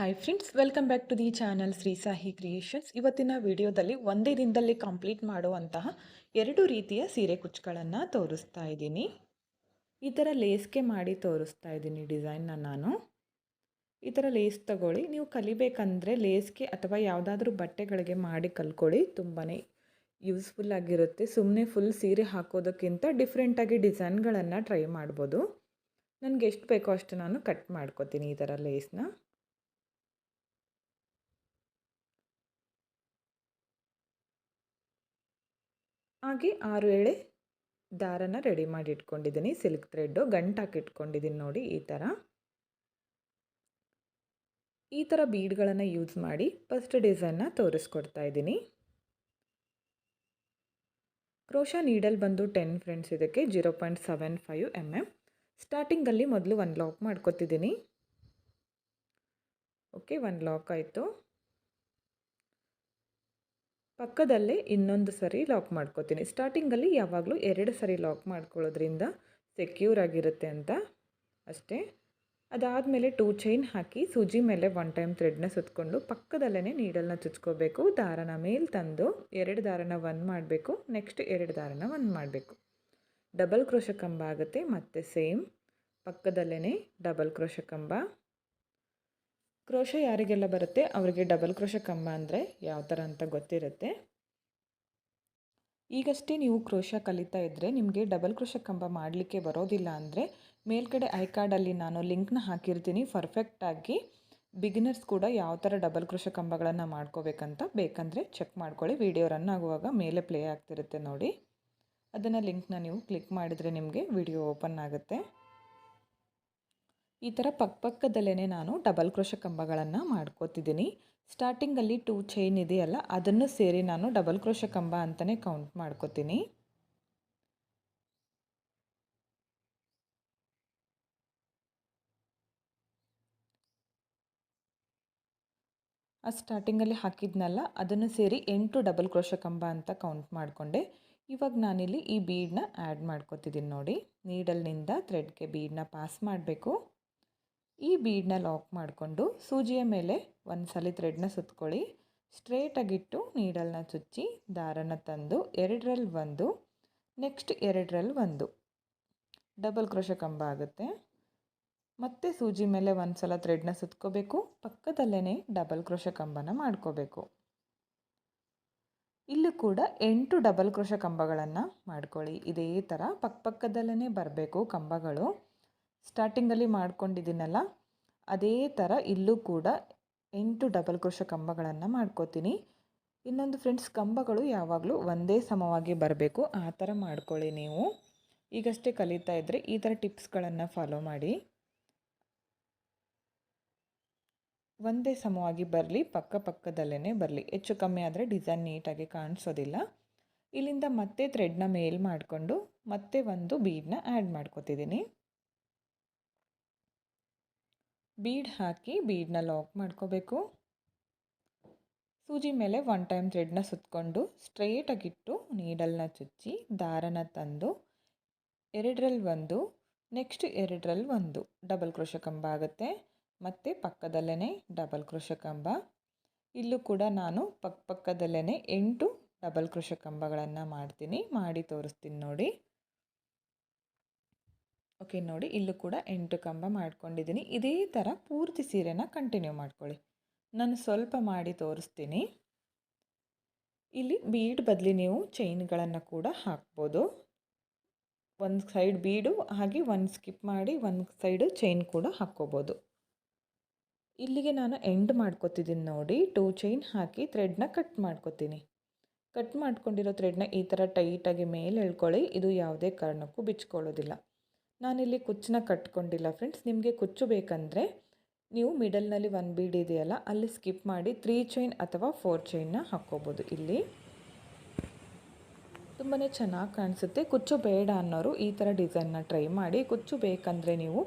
Hi friends welcome back to the channel Shri Sahi creations ಇವತ್ತಿನ ವಿಡಿಯೋದಲ್ಲಿ ಒಂದೇ ದಿನದಲ್ಲಿ ಕಂಪ್ಲೀಟ್ ಮಾಡುವಂತಹ ಎರಡು ರೀತಿಯ ಸೀರೆ ಕುಚ್ಚುಗಳನ್ನು ತೋರಿಸ್ತಾ ಇದ್ದೀನಿ. ಈ ಥರ ಲೇಸ್ಗೆ ಮಾಡಿ ತೋರಿಸ್ತಾ ಇದ್ದೀನಿ ಡಿಸೈನ್ನ ನಾನು. ಈ ಥರ ಲೇಸ್ ತಗೊಳ್ಳಿ. ನೀವು ಕಲಿಬೇಕಂದ್ರೆ ಲೇಸ್ಗೆ ಅಥವಾ ಯಾವುದಾದ್ರೂ ಬಟ್ಟೆಗಳಿಗೆ ಮಾಡಿ ಕಲ್ಕೊಳ್ಳಿ ತುಂಬಾ ಯೂಸ್ಫುಲ್ ಆಗಿರುತ್ತೆ. ಸುಮ್ಮನೆ ಫುಲ್ ಸೀರೆ ಹಾಕೋದಕ್ಕಿಂತ ಡಿಫ್ರೆಂಟಾಗಿ ಡಿಸೈನ್ಗಳನ್ನು ಟ್ರೈ ಮಾಡ್ಬೋದು. ನನಗೆ ಎಷ್ಟು ಬೇಕೋ ಅಷ್ಟು ನಾನು ಕಟ್ ಮಾಡ್ಕೋತೀನಿ ಈ ಥರ ಲೇಸ್ನ ಹಾಗೆ ಆರು ಎಳೆ ದಾರನ ರೆಡಿ ಮಾಡಿ ಇಟ್ಕೊಂಡಿದ್ದೀನಿ. ಸಿಲ್ಕ್ ಥ್ರೆಡ್ಡು ಗಂಟಾಕಿ ಇಟ್ಕೊಂಡಿದ್ದೀನಿ ನೋಡಿ ಈ ಥರ ಈ ಥರ ಬೀಡ್ಗಳನ್ನು ಯೂಸ್ ಮಾಡಿ ಫಸ್ಟ್ ಡಿಸೈನ್ನ ತೋರಿಸ್ಕೊಡ್ತಾ ಇದ್ದೀನಿ. ಕ್ರೋಶ ನೀಡಲ್ ಬಂದು ಟೆನ್ ಫ್ರೆಂಡ್ಸ್ ಇದಕ್ಕೆ zero point seven five M M ಸ್ಟಾರ್ಟಿಂಗಲ್ಲಿ ಮೊದಲು ಒನ್ ಲಾಕ್ ಮಾಡ್ಕೊತಿದ್ದೀನಿ. ಓಕೆ ಒನ್ ಲಾಕ್ ಆಯಿತು. ಪಕ್ಕದಲ್ಲೇ ಇನ್ನೊಂದು ಸರಿ ಲಾಕ್ ಮಾಡ್ಕೋತೀನಿ. ಸ್ಟಾರ್ಟಿಂಗಲ್ಲಿ ಯಾವಾಗಲೂ ಎರಡು ಸರಿ ಲಾಕ್ ಮಾಡ್ಕೊಳ್ಳೋದ್ರಿಂದ ಸೆಕ್ಯೂರ್ ಆಗಿರುತ್ತೆ ಅಂತ ಅಷ್ಟೇ. ಅದಾದಮೇಲೆ ಟೂ ಚೈನ್ ಹಾಕಿ ಸೂಜಿ ಮೇಲೆ ಒನ್ ಟೈಮ್ ಥ್ರೆಡ್ನ ಸುತ್ತಕೊಂಡು ಪಕ್ಕದಲ್ಲೇ ನೀಡಲ್ನ ಚುಚ್ಕೋಬೇಕು. ದಾರನ ಮೇಲೆ ತಂದು ಎರಡು ದಾರನ ಒನ್ ಮಾಡಬೇಕು. ನೆಕ್ಸ್ಟ್ ಎರಡು ದಾರನ ಒನ್ ಮಾಡಬೇಕು. ಡಬಲ್ ಕ್ರೋಶ ಕಂಬ ಆಗುತ್ತೆ. ಮತ್ತು ಸೇಮ್ ಪಕ್ಕದಲ್ಲೇ ಡಬಲ್ ಕ್ರೋಶ ಕಂಬ. ಕ್ರೋಶ ಯಾರಿಗೆಲ್ಲ ಬರುತ್ತೆ? ಅವರಿಗೆ ಡಬಲ್ ಕ್ರೋಶ ಕಂಬ ಅಂದರೆ ಯಾವ ಥರ ಅಂತ ಗೊತ್ತಿರುತ್ತೆ. ಈಗಷ್ಟೇ ನೀವು ಕ್ರೋಶ ಕಲಿತಾ ಇದ್ದರೆ ನಿಮಗೆ ಡಬಲ್ ಕ್ರೋಶ ಕಂಬ ಮಾಡಲಿಕ್ಕೆ ಬರೋದಿಲ್ಲ ಅಂದರೆ ಮೇಲ್ಗಡೆ ಐ ಕಾರ್ಡಲ್ಲಿ ನಾನು ಲಿಂಕ್ನ ಹಾಕಿರ್ತೀನಿ. ಪರ್ಫೆಕ್ಟಾಗಿ ಬಿಗಿನರ್ಸ್ ಕೂಡ ಯಾವ ಥರ ಡಬಲ್ ಕ್ರೋಶ ಕಂಬಗಳನ್ನು ಮಾಡ್ಕೋಬೇಕಂತ ಬೇಕಂದರೆ ಚೆಕ್ ಮಾಡ್ಕೊಳ್ಳಿ. ವಿಡಿಯೋ ರನ್ ಆಗುವಾಗ ಮೇಲೆ ಪ್ಲೇ ಆಗ್ತಿರುತ್ತೆ ನೋಡಿ. ಅದನ್ನು ಲಿಂಕ್ನ ನೀವು ಕ್ಲಿಕ್ ಮಾಡಿದರೆ ನಿಮಗೆ ವಿಡಿಯೋ ಓಪನ್ ಆಗುತ್ತೆ. ಈ ಥರ ಪಕ್ಕಪಕ್ಕದಲ್ಲೇ ನಾನು ಡಬಲ್ ಕ್ರೋಶ ಕಂಬಗಳನ್ನು ಮಾಡ್ಕೋತಿದ್ದೀನಿ. ಸ್ಟಾರ್ಟಿಂಗಲ್ಲಿ ಟೂ ಚೈನ್ ಇದೆಯಲ್ಲ ಅದನ್ನು ಸೇರಿ ನಾನು ಡಬಲ್ ಕ್ರೋಶ ಕಂಬ ಅಂತಲೇ ಕೌಂಟ್ ಮಾಡ್ಕೋತೀನಿ. ಆ ಸ್ಟಾರ್ಟಿಂಗಲ್ಲಿ ಹಾಕಿದ್ನಲ್ಲ, ಅದನ್ನು ಸೇರಿ ಎಂಟು ಡಬಲ್ ಕ್ರೋಶ ಕಂಬ ಅಂತ ಕೌಂಟ್ ಮಾಡಿಕೊಂಡೆ. ಇವಾಗ ನಾನಿಲ್ಲಿ ಈ ಬೀಡನ್ನ ಆ್ಯಡ್ ಮಾಡ್ಕೋತಿದ್ದೀನಿ ನೋಡಿ. ನೀಡಲ್ನಿಂದ ಥ್ರೆಡ್ಗೆ ಬೀಡನ್ನ ಪಾಸ್ ಮಾಡಬೇಕು. ಈ ಬೀಡನ್ನ ಲಾಕ್ ಮಾಡಿಕೊಂಡು ಸೂಜಿಯ ಮೇಲೆ ಒಂದು ಸಲ ಥ್ರೆಡ್ನ ಸುತ್ಕೊಳ್ಳಿ. ಸ್ಟ್ರೇಟಾಗಿಟ್ಟು ನೀಡಲ್ನ ಚುಚ್ಚಿ, ದಾರನ ತಂದು ಎರಡರಲ್ಲಿ ಒಂದು ನೆಕ್ಸ್ಟ್ ಎರಡರಲ್ಲಿ ಒಂದು. ಡಬಲ್ ಕ್ರೋಶ ಕಂಬ ಆಗುತ್ತೆ. ಮತ್ತೆ ಸೂಜಿ ಮೇಲೆ ಒಂದು ಸಲ ಥ್ರೆಡ್ನ ಸುತ್ಕೋಬೇಕು. ಪಕ್ಕದಲ್ಲೇ ಡಬಲ್ ಕ್ರೋಶ ಕಂಬನ ಮಾಡ್ಕೋಬೇಕು. ಇಲ್ಲೂ ಕೂಡ ಎಂಟು ಡಬಲ್ ಕ್ರೋಶ ಕಂಬಗಳನ್ನು ಮಾಡ್ಕೊಳ್ಳಿ. ಇದೇ ಥರ ಪಕ್ಕಪಕ್ಕದಲ್ಲೇ ಬರಬೇಕು ಕಂಬಗಳು. ಸ್ಟಾರ್ಟಿಂಗಲ್ಲಿ ಮಾಡ್ಕೊಂಡಿದ್ದೀನಲ್ಲ, ಅದೇ ಥರ ಇಲ್ಲೂ ಕೂಡ ಎಂಟು ಡಬಲ್ ಕ್ರೋಶ ಕಂಬಗಳನ್ನು ಮಾಡ್ಕೋತೀನಿ. ಇನ್ನೊಂದು ಫ್ರೆಂಡ್ಸ್ ಕಂಬಗಳು ಯಾವಾಗಲೂ ಒಂದೇ ಸಮವಾಗಿ ಬರಬೇಕು, ಆ ಥರ ಮಾಡ್ಕೊಳ್ಳಿ ನೀವು. ಈಗಷ್ಟೇ ಕಲಿತಾ ಇದ್ದರೆ ಈ ಥರ ಟಿಪ್ಸ್ಗಳನ್ನು ಫಾಲೋ ಮಾಡಿ. ಒಂದೇ ಸಮವಾಗಿ ಬರಲಿ, ಪಕ್ಕ ಪಕ್ಕದಲ್ಲೇ ಬರಲಿ. ಹೆಚ್ಚು ಕಮ್ಮಿ ಆದರೆ ಡಿಸೈನ್ ನೀಟಾಗಿ ಕಾಣಿಸೋದಿಲ್ಲ. ಇಲ್ಲಿಂದ ಮತ್ತೆ ಥ್ರೆಡ್ನ ಮೇಲ್ ಮಾಡಿಕೊಂಡು ಮತ್ತೆ ಒಂದು ಬೀಡನ್ನ ಆ್ಯಡ್ ಮಾಡ್ಕೋತಿದ್ದೀನಿ. ಬೀಡ್ ಹಾಕಿ ಬೀಡನ್ನ ಲಾಕ್ ಮಾಡ್ಕೋಬೇಕು. ಸೂಜಿ ಮೇಲೆ ಒನ್ ಟೈಮ್ ಥ್ರೆಡ್ನ ಸುತ್ತಕೊಂಡು ಸ್ಟ್ರೈಟಾಗಿಟ್ಟು ನೀಡಲ್ನ ಚುಚ್ಚಿ ದಾರನ ತಂದು ಎರಡರಲ್ಲಿ ಒಂದು, ನೆಕ್ಸ್ಟ್ ಎರಡರಲ್ಲಿ ಒಂದು ಡಬಲ್ ಕ್ರೋಶ ಕಂಬ ಆಗುತ್ತೆ. ಮತ್ತು ಪಕ್ಕದಲ್ಲೇ ಡಬಲ್ ಕ್ರೋಶ ಕಂಬ. ಇಲ್ಲೂ ಕೂಡ ನಾನು ಪಕ್ಕ ಪಕ್ಕದಲ್ಲೇ ಎಂಟು ಡಬಲ್ ಕ್ರೋಶ ಕಂಬಗಳನ್ನು ಮಾಡ್ತೀನಿ, ಮಾಡಿ ತೋರಿಸ್ತೀನಿ ನೋಡಿ. ಓಕೆ, ನೋಡಿ ಇಲ್ಲೂ ಕೂಡ ಎಂಟು ಕಂಬ ಮಾಡ್ಕೊಂಡಿದ್ದೀನಿ. ಇದೇ ಥರ ಪೂರ್ತಿ ಸೀರೆನ ಕಂಟಿನ್ಯೂ ಮಾಡ್ಕೊಳ್ಳಿ. ನಾನು ಸ್ವಲ್ಪ ಮಾಡಿ ತೋರಿಸ್ತೀನಿ. ಇಲ್ಲಿ ಬೀಡ್ ಬದಲಿ ನೀವು ಚೈನ್ಗಳನ್ನು ಕೂಡ ಹಾಕ್ಬೋದು. ಒಂದು ಸೈಡ್ ಬೀಡು ಹಾಗೆ ಒಂದು ಸ್ಕಿಪ್ ಮಾಡಿ ಒಂದು ಸೈಡು ಚೈನ್ ಕೂಡ ಹಾಕ್ಕೋಬೋದು. ಇಲ್ಲಿಗೆ ನಾನು ಎಂಡ್ ಮಾಡ್ಕೊತಿದ್ದೀನಿ ನೋಡಿ. ಟೂ ಚೈನ್ ಹಾಕಿ ಥ್ರೆಡ್ನ ಕಟ್ ಮಾಡ್ಕೊತೀನಿ. ಕಟ್ ಮಾಡ್ಕೊಂಡಿರೋ ಥ್ರೆಡ್ನ ಈ ಥರ ಟೈಟಾಗಿ ಮೇಲೆ ಎಳ್ಕೊಳ್ಳಿ. ಇದು ಯಾವುದೇ ಕಾರಣಕ್ಕೂ ಬಿಚ್ಕೊಳ್ಳೋದಿಲ್ಲ. ನಾನಿಲ್ಲಿ ಕುಚ್ಚನ್ನ ಕಟ್ಕೊಂಡಿಲ್ಲ ಫ್ರೆಂಡ್ಸ್. ನಿಮಗೆ ಕುಚ್ಚು ಬೇಕಂದರೆ ನೀವು ಮಿಡಲ್ನಲ್ಲಿ ಒನ್ ಬೀಡ್ ಇದೆಯಲ್ಲ, ಅಲ್ಲಿ ಸ್ಕಿಪ್ ಮಾಡಿ ತ್ರೀ ಚೈನ್ ಅಥವಾ ಫೋರ್ ಚೈನ್ನ ಹಾಕ್ಕೋಬೋದು. ಇಲ್ಲಿ ತುಂಬಾ ಚೆನ್ನಾಗಿ ಕಾಣಿಸುತ್ತೆ. ಕುಚ್ಚು ಬೇಡ ಅನ್ನೋರು ಈ ಥರ ಡಿಸೈನ್ನ ಟ್ರೈ ಮಾಡಿ. ಕುಚ್ಚು ಬೇಕಂದರೆ ನೀವು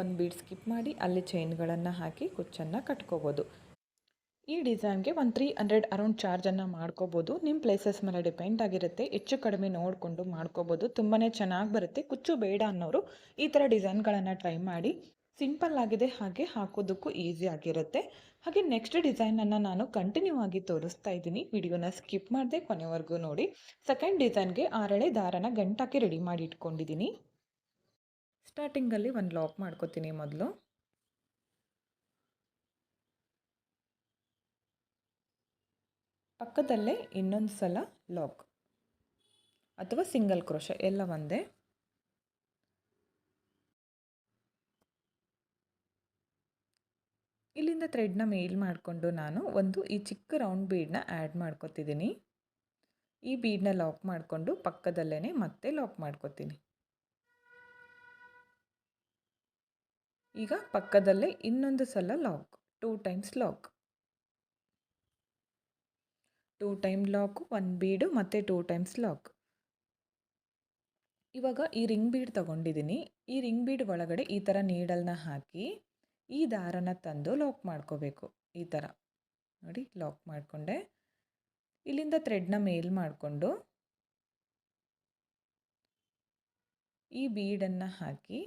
ಒಂದು ಬೀಡ್ ಸ್ಕಿಪ್ ಮಾಡಿ ಅಲ್ಲಿ ಚೈನ್ಗಳನ್ನು ಹಾಕಿ ಕುಚ್ಚನ್ನು ಕಟ್ಕೋಬೋದು. ಈ ಡಿಸೈನ್ಗೆ ಒಂದು ತ್ರೀ ಹಂಡ್ರೆಡ್ ಅರೌಂಡ್ ಚಾರ್ಜನ್ನು ಮಾಡ್ಕೋಬೋದು. ನಿಮ್ಮ ಪ್ಲೇಸಸ್ ಮೇಲೆ ಡಿಪೆಂಡ್ ಆಗಿರುತ್ತೆ. ಹೆಚ್ಚು ಕಡಿಮೆ ನೋಡಿಕೊಂಡು ಮಾಡ್ಕೋಬೋದು. ತುಂಬಾ ಚೆನ್ನಾಗಿ ಬರುತ್ತೆ. ಕುಚ್ಚು ಬೇಡ ಅನ್ನೋರು ಈ ಥರ ಡಿಸೈನ್ಗಳನ್ನು ಟ್ರೈ ಮಾಡಿ ಸಿಂಪಲ್ ಆಗಿದೆ ಹಾಗೆ ಹಾಕೋದಕ್ಕೂ ಈಸಿ ಆಗಿರುತ್ತೆ. ಹಾಗೆ ನೆಕ್ಸ್ಟ್ ಡಿಸೈನನ್ನು ನಾನು ಕಂಟಿನ್ಯೂ ಆಗಿ ತೋರಿಸ್ತಾ ಇದ್ದೀನಿ. ವಿಡಿಯೋನ ಸ್ಕಿಪ್ ಮಾಡದೆ ಕೊನೆವರೆಗೂ ನೋಡಿ. ಸೆಕೆಂಡ್ ಡಿಸೈನ್ಗೆ ಆರಳೆ ದಾರನ ಗಂಟಾಕಿ ರೆಡಿ ಮಾಡಿ ಇಟ್ಕೊಂಡಿದ್ದೀನಿ. ಸ್ಟಾರ್ಟಿಂಗಲ್ಲಿ ಒಂದು ಲಾಕ್ ಮಾಡ್ಕೋತೀನಿ ಮೊದಲು. ಪಕ್ಕದಲ್ಲೇ ಇನ್ನೊಂದು ಸಲ ಲಾಕ್. ಅಥವಾ ಸಿಂಗಲ್ ಕ್ರೋಶ, ಎಲ್ಲ ಒಂದೇ. ಇಲ್ಲಿಂದ ಥ್ರೆಡ್ನ ಮೇಲ್ ಮಾಡಿಕೊಂಡು ನಾನು ಒಂದು ಈ ಚಿಕ್ಕ ರೌಂಡ್ ಬೀಡನ್ನ ಆ್ಯಡ್ ಮಾಡ್ಕೊತಿದ್ದೀನಿ. ಈ ಬೀಡನ್ನ ಲಾಕ್ ಮಾಡಿಕೊಂಡು ಪಕ್ಕದಲ್ಲೇ ಮತ್ತೆ ಲಾಕ್ ಮಾಡ್ಕೊತೀನಿ. ಈಗ ಪಕ್ಕದಲ್ಲೇ ಇನ್ನೊಂದು ಸಲ lock, two times lock. Two time lock one bead ಮತ್ತು ಟೂ ಟೈಮ್ಸ್ ಲಾಕ್ ಇವಾಗ ಈ ರಿಂಗ್ ಬೀಡ್ ತಗೊಂಡಿದ್ದೀನಿ ಈ ರಿಂಗ್ ಬೀಡ್ ಒಳಗಡೆ ಈ ಥರ ನೀಡಲ್ನ ಹಾಕಿ, ಈ ದಾರನ ತಂದು ಲಾಕ್ ಮಾಡ್ಕೋಬೇಕು. ಈ ಥರ ನೋಡಿ ಲಾಕ್ ಮಾಡಿಕೊಂಡೆ. ಇಲ್ಲಿಂದ ಥ್ರೆಡ್ನ ಮೇಲ್ ಮಾಡಿಕೊಂಡು, ಈ ಬೀಡನ್ನು ಹಾಕಿ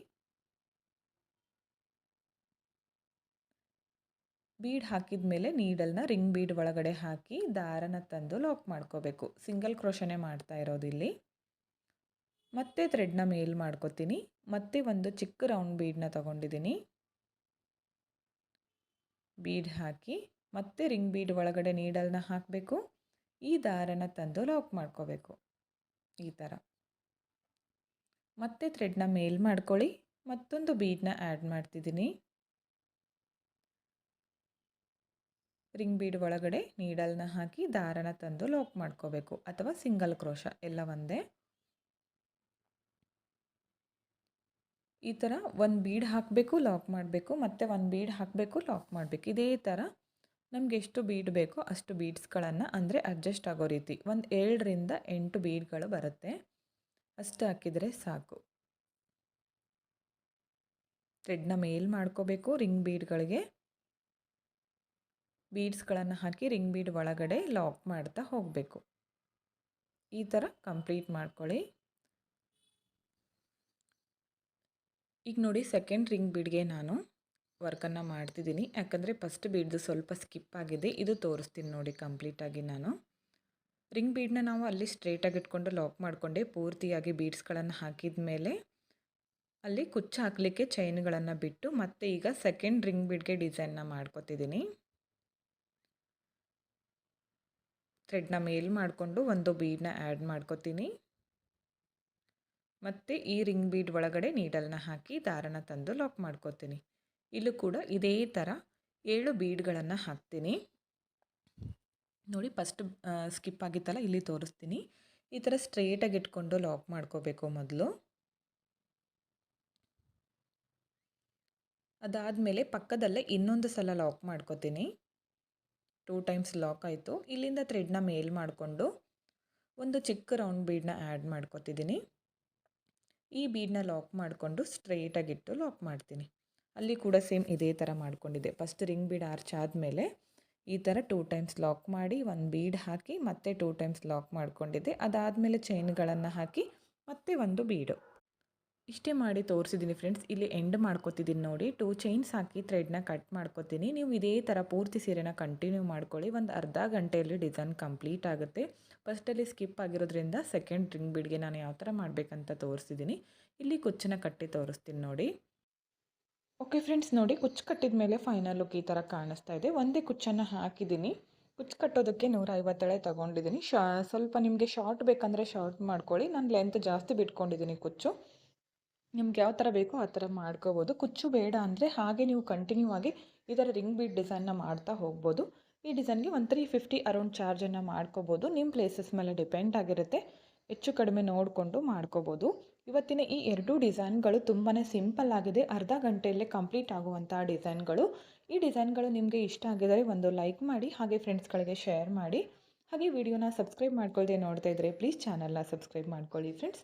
ಬೀಡ್ ಹಾಕಿದ ಮೇಲೆ ನೀಡಲ್ನ ರಿಂಗ್ ಬೀಡ್ ಒಳಗಡೆ ಹಾಕಿ ದಾರನ ತಂದು ಲಾಕ್ ಮಾಡ್ಕೋಬೇಕು. ಸಿಂಗಲ್ ಕ್ರೋಶನೆ ಮಾಡ್ತಾ ಇರೋದು ಇಲ್ಲಿ. ಮತ್ತೆ ಥ್ರೆಡ್ನ ಮೇಲ್ ಮಾಡ್ಕೋತೀನಿ. ಮತ್ತೆ ಒಂದು ಚಿಕ್ಕ ರೌಂಡ್ ಬೀಡನ್ನ ತಗೊಂಡಿದ್ದೀನಿ ಬೀಡ್ ಹಾಕಿ ಮತ್ತೆ ರಿಂಗ್ ಬೀಡ್ ಒಳಗಡೆ ನೀಡಲ್ನ ಹಾಕಬೇಕು. ಈ ದಾರನ ತಂದು ಲಾಕ್ ಮಾಡ್ಕೋಬೇಕು. ಈ ಥರ ಮತ್ತೆ ಥ್ರೆಡ್ನ ಮೇಲ್ ಮಾಡ್ಕೊಳ್ಳಿ. ಮತ್ತೊಂದು ಬೀಡನ್ನ ಆ್ಯಡ್ ಮಾಡ್ತಿದ್ದೀನಿ ರಿಂಗ್ ಬೀಡ್ ಒಳಗಡೆ ನೀಡಲ್ನ ಹಾಕಿ ದಾರನ ತಂದು ಲಾಕ್ ಮಾಡ್ಕೋಬೇಕು. ಅಥವಾ ಸಿಂಗಲ್ ಕ್ರೋಶ, ಎಲ್ಲ ಒಂದೇ. ಈ ಥರ ಒಂದು ಬೀಡ್ ಹಾಕಬೇಕು, ಲಾಕ್ ಮಾಡಬೇಕು, ಮತ್ತು ಒಂದು ಬೀಡ್ ಹಾಕಬೇಕು, ಲಾಕ್ ಮಾಡಬೇಕು. ಇದೇ ಥರ ನಮ್ಗೆ ಎಷ್ಟು ಬೀಡ್ ಬೇಕೋ ಅಷ್ಟು ಬೀಡ್ಸ್ಗಳನ್ನು ಅಂದರೆ ಅಡ್ಜಸ್ಟ್ ಆಗೋ ರೀತಿ. ಒಂದು ಏಳರಿಂದ ಎಂಟು ಬೀಡ್ಗಳು ಬರುತ್ತೆ. ಅಷ್ಟು ಹಾಕಿದರೆ ಸಾಕು. ಥ್ರೆಡ್ನ ಮೇಲ್ ಮಾಡ್ಕೋಬೇಕು, ರಿಂಗ್ ಬೀಡ್ಗಳಿಗೆ. ಬೀಡ್ಸ್ಗಳನ್ನು ಹಾಕಿ ರಿಂಗ್ ಬೀಡ್ ಒಳಗಡೆ ಲಾಕ್ ಮಾಡ್ತಾ ಹೋಗಬೇಕು. ಈ ಥರ ಕಂಪ್ಲೀಟ್ ಮಾಡ್ಕೊಳ್ಳಿ. ಈಗ ನೋಡಿ ಸೆಕೆಂಡ್ ರಿಂಗ್ ಬೀಡ್ಗೆ ನಾನು ವರ್ಕನ್ನು ಮಾಡ್ತಿದ್ದೀನಿ. ಯಾಕಂದರೆ ಫಸ್ಟ್ ಬೀಡ್ದು ಸ್ವಲ್ಪ ಸ್ಕಿಪ್ ಆಗಿದೆ. ಇದು ತೋರಿಸ್ತೀನಿ ನೋಡಿ ಕಂಪ್ಲೀಟಾಗಿ ನಾನು. ರಿಂಗ್ ಬೀಡನ್ನ ನಾವು ಅಲ್ಲಿ ಸ್ಟ್ರೇಟಾಗಿ ಇಟ್ಕೊಂಡು ಲಾಕ್ ಮಾಡಿಕೊಂಡೆ ಪೂರ್ತಿಯಾಗಿ ಬೀಡ್ಸ್ಗಳನ್ನು ಹಾಕಿದ ಮೇಲೆ ಅಲ್ಲಿ ಕುಚ್ಚು ಹಾಕಲಿಕ್ಕೆ ಚೈನ್ಗಳನ್ನು ಬಿಟ್ಟು ಮತ್ತೆ ಈಗ ಸೆಕೆಂಡ್ ರಿಂಗ್ ಬೀಡ್ಗೆ ಡಿಸೈನ್ನ ಮಾಡ್ಕೊತಿದ್ದೀನಿ. ಥ್ರೆಡ್ನ ಮೇಲ್ ಮಾಡಿಕೊಂಡು ಒಂದು ಬೀಡನ್ನ ಆ್ಯಡ್ ಮಾಡ್ಕೋತೀನಿ. ಮತ್ತು ಈ ರಿಂಗ್ ಬೀಡ್ ಒಳಗಡೆ ನೀಡಲ್ನ ಹಾಕಿ ದಾರನ ತಂದು ಲಾಕ್ ಮಾಡ್ಕೋತೀನಿ. ಇಲ್ಲೂ ಕೂಡ ಇದೇ ಥರ ಏಳು ಬೀಡ್ಗಳನ್ನು ಹಾಕ್ತೀನಿ. ನೋಡಿ ಫಸ್ಟ್ ಸ್ಕಿಪ್ ಆಗಿತ್ತಲ್ಲ ಇಲ್ಲಿ ತೋರಿಸ್ತೀನಿ. ಈ ಥರ ಸ್ಟ್ರೇಟಾಗಿ ಇಟ್ಕೊಂಡು ಲಾಕ್ ಮಾಡ್ಕೋಬೇಕು ಮೊದಲು. ಅದಾದಮೇಲೆ ಪಕ್ಕದಲ್ಲೇ ಇನ್ನೊಂದು ಸಲ ಲಾಕ್ ಮಾಡ್ಕೋತೀನಿ. ಟೂ ಟೈಮ್ಸ್ ಲಾಕ್ ಆಯಿತು. ಇಲ್ಲಿಂದ ಥ್ರೆಡ್ನ ಮೇಲ್ ಮಾಡಿಕೊಂಡು ಒಂದು ಚಿಕ್ಕ ರೌಂಡ್ ಬೀಡನ್ನ ಆ್ಯಡ್ ಮಾಡ್ಕೋತಿದ್ದೀನಿ ಈ ಬೀಡನ್ನ ಲಾಕ್ ಮಾಡಿಕೊಂಡು ಸ್ಟ್ರೈಟಾಗಿಟ್ಟು ಲಾಕ್ ಮಾಡ್ತೀನಿ. ಅಲ್ಲಿ ಕೂಡ ಸೇಮ್ ಇದೇ ಥರ ಮಾಡಿಕೊಂಡಿದ್ದೆ. ಫಸ್ಟ್ ರಿಂಗ್ ಬೀಡ್ ಆರ್ಚ್ ಆದಮೇಲೆ ಈ ಥರ ಟೂ ಟೈಮ್ಸ್ ಲಾಕ್ ಮಾಡಿ ಒಂದು ಬೀಡ್ ಹಾಕಿ ಮತ್ತೆ ಟೂ ಟೈಮ್ಸ್ ಲಾಕ್ ಮಾಡಿಕೊಂಡಿದ್ದೆ. ಅದಾದಮೇಲೆ ಚೈನ್ಗಳನ್ನು ಹಾಕಿ ಮತ್ತೆ ಒಂದು ಬೀಡು ಇಷ್ಟೇ ಮಾಡಿ ತೋರಿಸಿದ್ದೀನಿ ಫ್ರೆಂಡ್ಸ್ ಇಲ್ಲಿ ಎಂಡ್ ಮಾಡ್ಕೊತಿದ್ದೀನಿ ನೋಡಿ. ಟೂ ಚೈನ್ಸ್ ಹಾಕಿ ಥ್ರೆಡ್ನ ಕಟ್ ಮಾಡ್ಕೊತೀನಿ. ನೀವು ಇದೇ ಥರ ಪೂರ್ತಿ ಸೀರೆನ ಕಂಟಿನ್ಯೂ ಮಾಡ್ಕೊಳ್ಳಿ. ಒಂದು ಅರ್ಧ ಗಂಟೆಯಲ್ಲಿ ಡಿಸೈನ್ ಕಂಪ್ಲೀಟ್ ಆಗುತ್ತೆ. ಫಸ್ಟಲ್ಲಿ ಸ್ಕಿಪ್ ಆಗಿರೋದ್ರಿಂದ ಸೆಕೆಂಡ್ ರಿಂಗ್ ಬಿಡ್ಗೆ ನಾನು ಯಾವ ಥರ ಮಾಡಬೇಕಂತ ತೋರಿಸಿದ್ದೀನಿ ಇಲ್ಲಿ ಕುಚ್ಚನ ಕಟ್ಟಿ ತೋರಿಸ್ತೀನಿ ನೋಡಿ. ಓಕೆ ಫ್ರೆಂಡ್ಸ್ ನೋಡಿ ಕುಚ್ಚು ಕಟ್ಟಿದ ಮೇಲೆ ಫೈನಲ್ ಲುಕ್ ಈ ಥರ ಕಾಣಿಸ್ತಾ ಇದೆ. ಒಂದೇ ಕುಚ್ಚನ್ನು ಹಾಕಿದ್ದೀನಿ ಕುಚ್ಚು ಕಟ್ಟೋದಕ್ಕೆ ನೂರ ಐವತ್ತೇಳೆ ತೊಗೊಂಡಿದ್ದೀನಿ ಶಾ ಸ್ವಲ್ಪ ನಿಮಗೆ ಶಾರ್ಟ್ ಬೇಕಂದರೆ ಶಾರ್ಟ್ ಮಾಡ್ಕೊಳ್ಳಿ. ನಾನು ಲೆಂತ್ ಜಾಸ್ತಿ ಬಿಟ್ಕೊಂಡಿದ್ದೀನಿ ಕುಚ್ಚು. ನಿಮ್ಗೆ ಯಾವ ಥರ ಬೇಕೋ ಆ ಥರ ಮಾಡ್ಕೋಬೋದು. ಕುಚ್ಚು ಬೇಡ ಅಂದರೆ ಹಾಗೆ ನೀವು ಕಂಟಿನ್ಯೂ ಆಗಿ ಈ ಥರ ರಿಂಗ್ ಬೀಟ್ ಡಿಸೈನ್ನ ಮಾಡ್ತಾ ಹೋಗ್ಬೋದು. ಈ ಡಿಸೈನ್ಗೆ ಒಂದು ತ್ರೀ ಫಿಫ್ಟಿ ಅರೌಂಡ್ ಚಾರ್ಜನ್ನು ಮಾಡ್ಕೋಬೋದು. ನಿಮ್ಮ ಪ್ಲೇಸಸ್ ಮೇಲೆ ಡಿಪೆಂಡ್ ಆಗಿರುತ್ತೆ. ಹೆಚ್ಚು ಕಡಿಮೆ ನೋಡಿಕೊಂಡು ಮಾಡ್ಕೋಬೋದು. ಇವತ್ತಿನ ಈ ಎರಡೂ ಡಿಸೈನ್ಗಳು ತುಂಬಾ ಸಿಂಪಲ್ ಆಗಿದೆ. ಅರ್ಧ ಗಂಟೆಯಲ್ಲೇ ಕಂಪ್ಲೀಟ್ ಆಗುವಂಥ ಡಿಸೈನ್ಗಳು ಈ ಡಿಸೈನ್ಗಳು ನಿಮಗೆ ಇಷ್ಟ ಆಗಿದರೆ ಒಂದು ಲೈಕ್ ಮಾಡಿ, ಹಾಗೆ ಫ್ರೆಂಡ್ಸ್ಗಳಿಗೆ ಶೇರ್ ಮಾಡಿ. ಹಾಗೆ ವಿಡಿಯೋನ ಸಬ್ಸ್ಕ್ರೈಬ್ ಮಾಡ್ಕೊಳ್ಳದೆ ನೋಡ್ತಾ ಇದ್ದರೆ ಪ್ಲೀಸ್ ಚಾನಲ್ನ ಸಬ್ಸ್ಕ್ರೈಬ್ ಮಾಡ್ಕೊಳ್ಳಿ ಫ್ರೆಂಡ್ಸ್